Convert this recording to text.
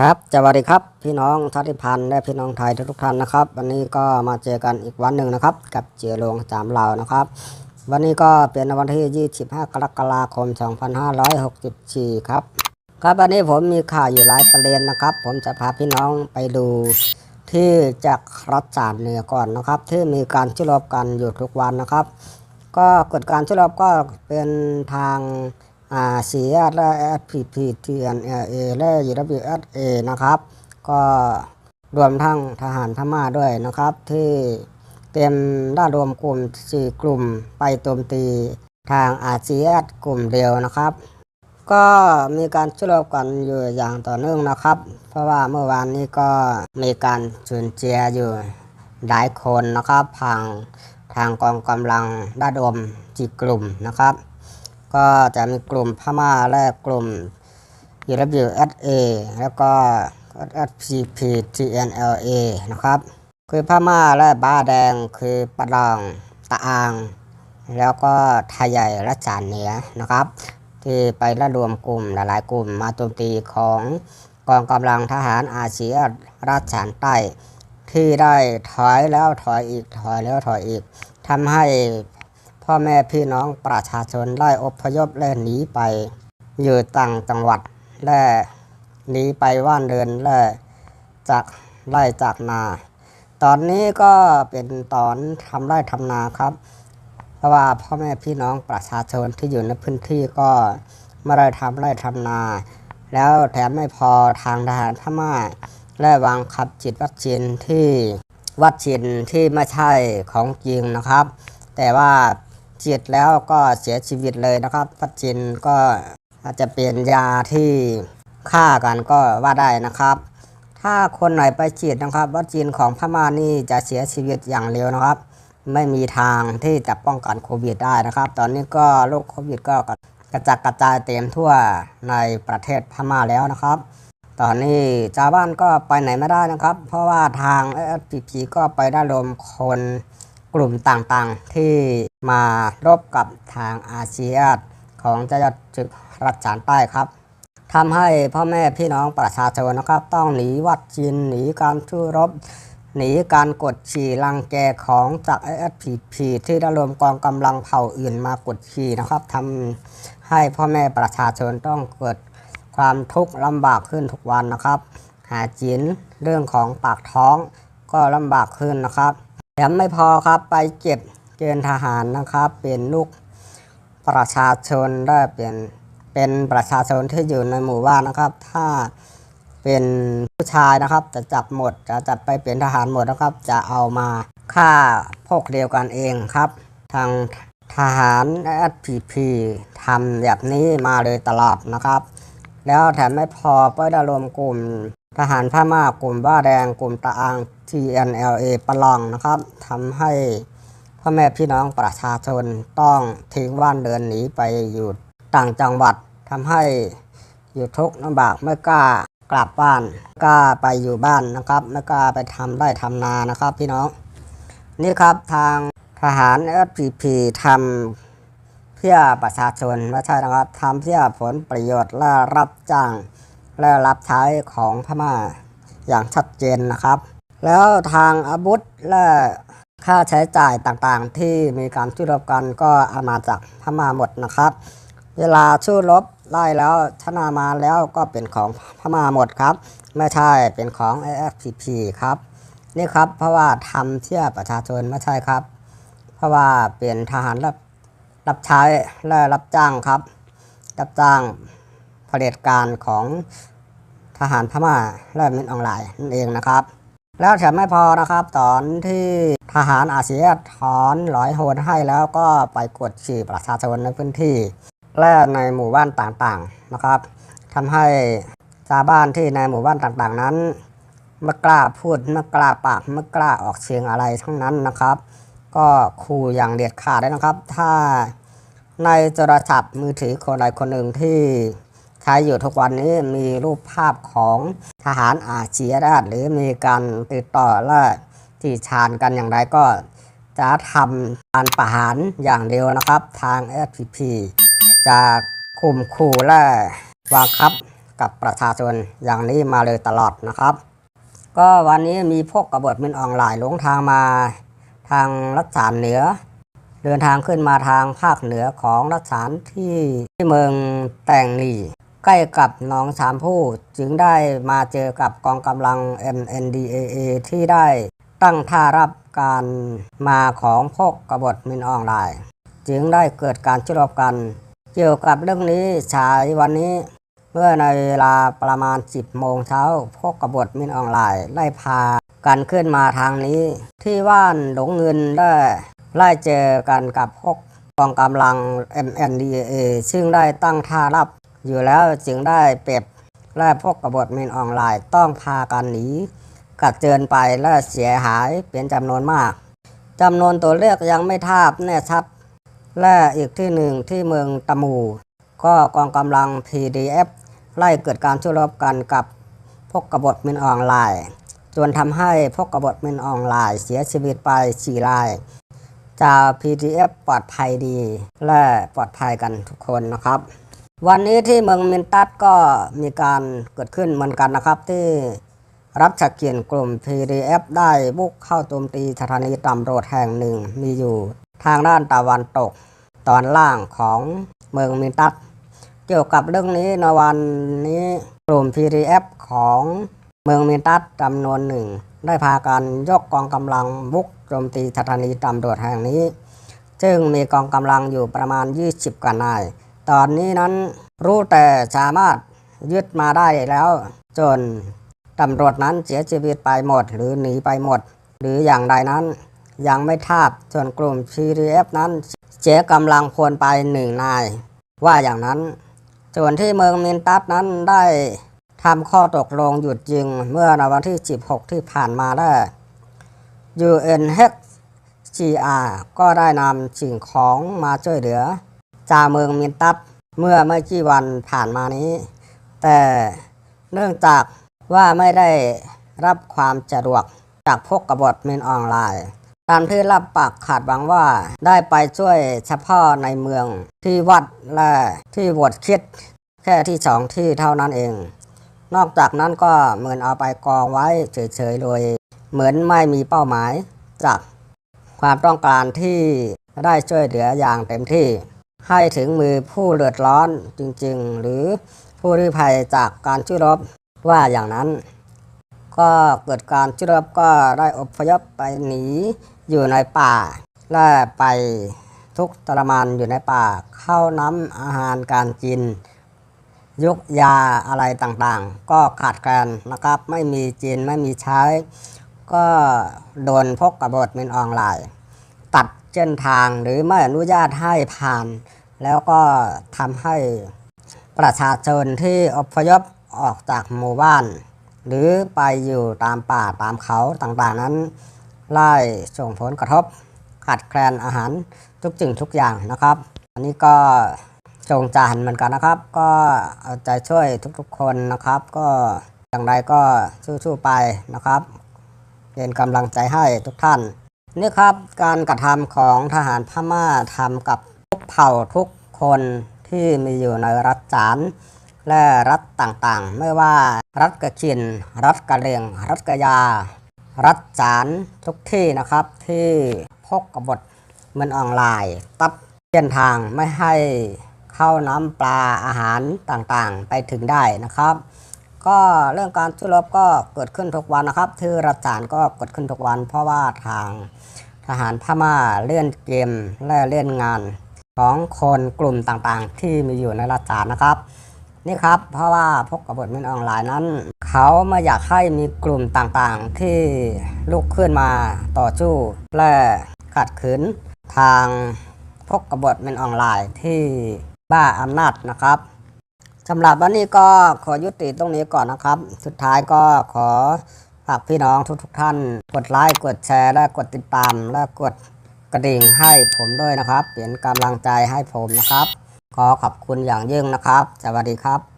ครับสวัสดีครับพี่น้องชาติพันธ์และพี่น้องไทยทุกท่านนะครับ วันนี้ก็มาเจอกันอีกวันหนึ่งนะครับ กับเจียโรงจามเรานะครับ วันนี้ก็เป็นวันที่ 25 กรกฎาคม 2564 ครับ ครับวันนี้ผมมีข่าวอยู่หลายประเด็นนะครับ ผมจะพาพี่น้องไปดูที่จากรัฐจานเหนือก่อนนะครับ ที่มีการชุลบกันอยู่ทุกวันนะครับ ก็เกิดการชุลบก็เป็นทาง อาเสียและ SPP TNLA และ UWSA นะครับ ก็รวมทั้งทหารพม่าด้วยนะครับ ที่เต็มได้รวมกลุ่ม4กลุ่มไปโจมตีทางอาเซียนกลุ่มเดียวนะครับ ก็มีการชุลกันอยู่อย่างต่อเนื่องนะครับ เพราะว่าเมื่อวานนี้ก็มีการสูญเสียอยู่หลายคนนะครับทางทางกองกำลังด้านรวมจีกลุ่มนะครับ ก็จะมีกลุ่มพม่าและกลุ่ม UWSA แล้วก็ SPP TNLA นะครับ คือพม่าและบ้าแดงคือปะดองตะอาง แล้วก็ไทยใหญ่และจานเหนือนะครับ ที่ไประดมกลุ่มหลายๆ กลุ่มมาโจมตีของกองกำลังทหารอาเซียนรัฐานใต้ ที่ได้ถอยแล้วถอยอีกถอยแล้วถอยอีกทำให้พ พ่อแม่พี่น้องประชาชนได้อพยพและหนีไป อยู่ต่างจังหวัดและหนีไปว่านเดินและจากไล่จากนา ตอนนี้ก็เป็นตอนทำไร่ทำนาครับ เพราะว่าพ่อแม่พี่น้องประชาชนที่อยู่ในพื้นที่ก็ไม่ได้ทำไร่ทำนา แล้วแถมไม่พอทางทหารพม่าและวางขับจิตวัคซีนที่วัคซีนที่ไม่ใช่ของจริงนะครับ แต่ว่า ฉีดแล้วก็เสียชีวิตเลยนะครับวัคซีนก็อาจจะเป็นยาที่ฆ่ากันก็ว่าได้นะครับ ถ้าคนไหนไปฉีดนะครับ วัคซีนของพม่านี่จะเสียชีวิตอย่างเร็วนะครับ ไม่มีทางที่จะป้องกันโควิดได้นะครับ ตอนนี้ก็โรคโควิดก็กระจัดกระจายเต็มทั่วในประเทศพม่าแล้วนะครับ ตอนนี้ชาวบ้านก็ไปไหนไม่ได้นะครับ เพราะว่าทาง SPP ก็ไปได้รวมคน กลุ่มต่างๆ ที่มารบกับทางอาเซียนของจ้าหน้าที่รัฐฉานใต้ครับทำให้พ่อแม่พี่น้องประชาชนนะครับต้องหนีวัดจีนหนีการสู้รบ หนีการกดขี่รังแกของจาก SPP ที่ได้รวมกองกำลังเผ่าอื่นมากดขี่นะครับทำให้พ่อแม่ประชาชนต้องเกิดความทุกข์ลำบากขึ้นทุกวันนะครับ หาจินเรื่องของปากท้องก็ลำบากขึ้นนะครับ มไม่พอครับไปเก็บเกณฑ์ทหารนะครับ เป็นลูกประชาชนได้เป็นเป็นประชาชนที่อยู่ในหมู่บ้านนะครับ ถ้าเป็นผู้ชายนะครับ จะจับหมดจะจับไปเป็นทหารหมดนะครับ จะเอามาฆ่าพวกเดียวกันเองครับ ทางทหาร SPP ทำแบบนี้มาเลยตลอดนะครับ แล้วแถมไม่พอไปได้รวมกลุ่ม ทหารพม่ากลุ่มบ้าแดงกลุ่มตะอัง TNLA ประลองนะครับทำให้พ่อแม่พี่น้องประชาชนต้องทิ้งบ้านเดินหนีไปอยู่ต่างจังหวัดทำให้อยู่ทุกข์ลำบากไม่กล้ากลับบ้านกล้าไปอยู่บ้านนะครับไม่กล้าไปทำไร่ทำนานะครับพี่น้อง นี่ครับทางทหาร SPP ทำเพื่อประชาชนไม่ใช่นะครับทำเพื่อผลประโยชน์และรับจ้าง และรับใช้ของพม่าอย่างชัดเจนนะครับ แล้วทางอาวุธและค่าใช้จ่ายต่างๆ ที่มีการสู้รบกันก็เอามาจากพม่าหมดนะครับ เวลาสู้รบไล่แล้วชนะมาแล้วก็เป็นของพม่าหมดครับ ไม่ใช่เป็นของ AFPP ครับ นี่ครับเพราะว่าทำเพื่อประชาชนไม่ใช่ครับ เพราะว่าเป็นทหารรับรับใช้และรับจ้างครับ รับจ้าง เผด็จการของทหารพม่าและมินออนไลน์นั่นเองนะครับ แล้วแถมไม่พอนะครับ ตอนที่ทหารอาเซียนถอนหลอยโหนให้แล้วก็ไปกดขี่ประชาชนในพื้นที่ และในหมู่บ้านต่างๆนะครับทำให้ชาวบ้านที่ในหมู่บ้านต่างๆนั้นไม่กล้าพูดไม่กล้าปากไม่กล้าออกเสียงอะไรทั้งนั้นนะครับ ก็ขู่อย่างเด็ดขาดเลยนะครับ ถ้าในโทรศัพท์มือถือคนใดคนหนึ่งที่ ใช้อยู่ทุกวันนี้มีรูปภาพของทหารอาเซียนหรือมีการติดต่อและที่ชานกันอย่างไรก็จะทำการประหารอย่างเดียวนะครับ ทาง SPP จะข่มขู่และวางคับกับประชาชนอย่างนี้มาเลยตลอดนะครับ ก็วันนี้มีพวกกบฏมินออนไลน์หลงทางมาทางรัฐสารเหนือ เดินทางขึ้นมาทางภาคเหนือของรัฐสารที่ที่เมืองแตงลี่ ใกล้กับหนองสามผู้จึงได้มาเจอกับกองกำลัง MNDAA ที่ได้ตั้งท่ารับการมาของพวกกบฏมินออนไลน์จึงได้เกิดการชุลบกัน เกี่ยวกับเรื่องนี้ฉายวันนี้ เมื่อในเวลาประมาณ 10 โมงเช้า พวกกบฏมินออนไลน์ไล่พากันขึ้นมาทางนี้ ที่ว่านหลงเงินได้ไล่เจอกันกับพวกกองกำลัง MNDAA ซึ่งได้ตั้งท่ารับ อยู่แล้วจึงได้เปรียบและพวกกบฏมินออนไลน์ต้องพากันหนีกระเจินไปและเสียหายเป็นจำนวนมากจำนวนตัวเลขยังไม่ทราบแน่ชัดและอีกที่หนึ่งที่เมืองตะมู ก็กองกำลัง PDF ไล่เกิดการสู้รบกันกับพวกกบฏมินออนไลน์จนทำให้พวกกบฏมินออนไลน์เสียชีวิตไป4รายจาก PDF ปลอดภัยดี และปลอดภัยกันทุกคนนะครับ วันนี้ที่เมืองมินตัสก็มีการเกิดขึ้นเหมือนกันนะครับที่รับชักเกียนกลุ่ม PDF ได้บุกเข้าโจมตีสถานีตำรวจแห่งหนึ่งมีอยู่ทางด้านตะวันตก ตอนล่างของเมืองมินตัสเกี่ยวกับเรื่องนี้ในวันนี้กลุ่ม PDF ของเมืองมินตัสจำนวนหนึ่ง ได้พากันยกกองกำลังบุกโจมตีสถานีตำรวจแห่งนี้ ซึ่งมีกองกำลังอยู่ประมาณ 20กว่านาย ตอนนี้นั้นรู้แต่สามารถยึดมาได้แล้ว จนตำรวจนั้นเสียชีวิตไปหมด หรือหนีไปหมด หรืออย่างใดนั้น ยังไม่ทราบส่วนกลุ่ม PDF นั้นเสียกำลังพลไปหนึ่งนาย ว่าอย่างนั้นส่วนที่เมืองมินตัสนั้นได้ทำข้อตกลงหยุดยิงเมื่อในวันที่ 16 ที่ผ่านมาได้ UNHCR ก็ได้นำสิ่งของมาช่วยเหลือ จาเมืองมินตัสเมื่อไม่กี่วันผ่านมานี้ แต่เนื่องจากว่าไม่ได้รับความสะดวกจากพวกกบฏมินออนไลน์ตามที่รับปากขาดหวังว่าได้ไปช่วยเฉพาะในเมืองที่วัดและที่วดคิดแค่ที่สองที่เท่านั้นเอง นอกจากนั้นก็เหมือนเอาไปกองไว้เฉยๆโดยเหมือนไม่มีเป้าหมายจากความต้องการที่ได้ช่วยเหลืออย่างเต็มที่ ให้ถึงมือผู้เดือดร้อนจริงๆ หรือผู้ริภัยจากการช่วยรบว่าอย่างนั้น ก็เกิดการช่วยรบก็ได้อพยพไปหนีอยู่ในป่าและไปทุกทรมานอยู่ในป่าเข้าน้ำอาหารการกิน ยุกยาอะไรต่างๆ ก็ขาดแคลนนะครับ ไม่มีกินไม่มีใช้ ก็โดนพกกระบฏมินออนไลน์ เส้นทางหรือไม่อนุญาตให้ผ่าน แล้วก็ทำให้ประชาชนที่อพยพออกจากหมู่บ้าน หรือไปอยู่ตามป่าตามเขาต่างๆนั้น ไล่ส่งผลกระทบขาดแคลนอาหารทุกสิ่งทุกอย่างนะครับ อันนี้ก็จงจานเหมือนกันนะครับ ก็เอาใจช่วยทุกๆคนนะครับ ก็อย่างไรก็สู้ๆไปนะครับ เป็นกำลังใจให้ทุกท่าน นี่ครับการกระทำของทหารพม่าทำกับทุกเผ่าทุกคนที่มีอยู่ในรัฐจานและรัฐต่างๆ ไม่ว่ารัฐกระชิน รัฐกะเหรียงรัฐกระยา รัฐจานทุกที่นะครับที่พกกบฏมันออนไลน์ตัดเส้นทางไม่ให้เข้าน้ำปลาอาหารต่างๆ ไปถึงได้นะครับ ก็เรื่องการสู้รบก็เกิดขึ้นทุกวันนะครับที่รัฐจานก็เกิดขึ้นทุกวัน เพราะว่าทางทหารพม่าเล่นเกมและเล่นงานของคนกลุ่มต่างๆ ที่มีอยู่ในรัฐจานนะครับ นี่ครับเพราะว่าพวกกบฏมินออนไลน์นั้น เขาไม่อยากให้มีกลุ่มต่างๆ ที่ลุกขึ้นมาต่อสู้และขัดขืนทางพวกกบฏมินออนไลน์ที่บ้าอำนาจนะครับ สำหรับวันนี้ก็ขอยุติตรงนี้ก่อนนะครับ สุดท้ายก็ขอฝากพี่น้องทุกๆท่าน กดไลค์กดแชร์ และกดติดตาม และกดกระดิ่งให้ผมด้วยนะครับ เป็นกำลังใจให้ผมนะครับ ขอขอบคุณอย่างยิ่งนะครับ สวัสดีครับ